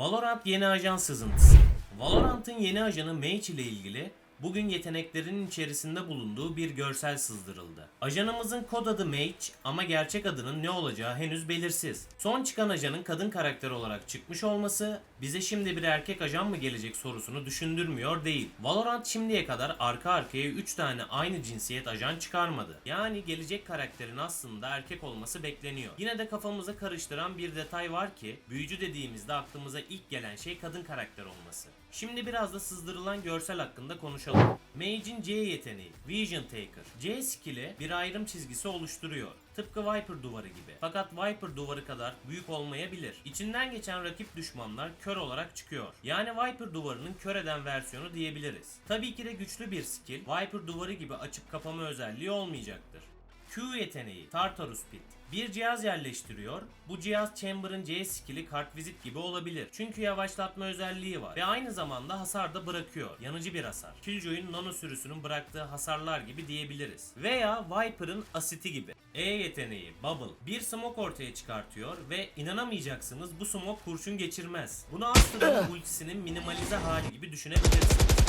Valorant yeni ajan sızıntısı. Valorant'ın yeni ajanı Mage ile ilgili bugün yeteneklerinin içerisinde bulunduğu bir görsel sızdırıldı. Ajanımızın kod adı Mage ama gerçek adının ne olacağı henüz belirsiz. Son çıkan ajanın kadın karakter olarak çıkmış olması bize şimdi bir erkek ajan mı gelecek sorusunu düşündürmüyor değil. Valorant şimdiye kadar arka arkaya 3 tane aynı cinsiyet ajan çıkarmadı. Yani gelecek karakterin aslında erkek olması bekleniyor. Yine de kafamıza karıştıran bir detay var ki büyücü dediğimizde aklımıza ilk gelen şey kadın karakter olması. Şimdi biraz da sızdırılan görsel hakkında konuşalım. Mage'in C yeteneği Vision Taker. C skill'i bir ayrım çizgisi oluşturuyor. Tıpkı Viper duvarı gibi. Fakat Viper duvarı kadar büyük olmayabilir. İçinden geçen rakip düşmanlar kör olarak çıkıyor. Yani Viper duvarının kör eden versiyonu diyebiliriz. Tabii ki de güçlü bir skill Viper duvarı gibi açıp kapama özelliği olmayacaktır. Q yeteneği Tartarus Pit. Bir cihaz yerleştiriyor. Bu cihaz Chamber'ın C skill'i kartvizit gibi olabilir. Çünkü yavaşlatma özelliği var. Ve aynı zamanda hasar da bırakıyor. Yanıcı bir hasar. Killjoy'un nano sürüsünün bıraktığı hasarlar gibi diyebiliriz. Veya Viper'ın asiti gibi. E yeteneği Bubble. Bir smoke ortaya çıkartıyor ve inanamayacaksınız bu smoke kurşun geçirmez. Bunu Astra'nın ultisinin minimalize hali gibi düşünebilirsiniz.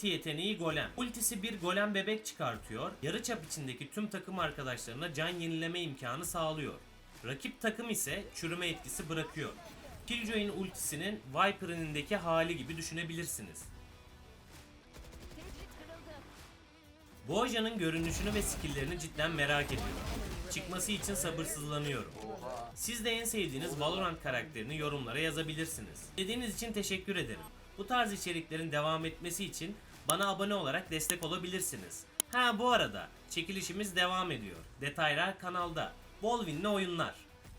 Ulti yeteneği golem. Ultisi bir golem bebek çıkartıyor. Yarıçap içindeki tüm takım arkadaşlarına can yenileme imkanı sağlıyor. Rakip takım ise çürüme etkisi bırakıyor. Killjoy'un ultisinin Viper'ın elindeki hali gibi düşünebilirsiniz. Bu ajanın görünüşünü ve skilllerini cidden merak ediyorum. Çıkması için sabırsızlanıyorum. Siz de en sevdiğiniz Valorant karakterini yorumlara yazabilirsiniz. Dediğiniz için teşekkür ederim. Bu tarz içeriklerin devam etmesi için bana abone olarak destek olabilirsiniz. Ha bu arada çekilişimiz devam ediyor. Detaylar kanalda. Bol winli oyunlar.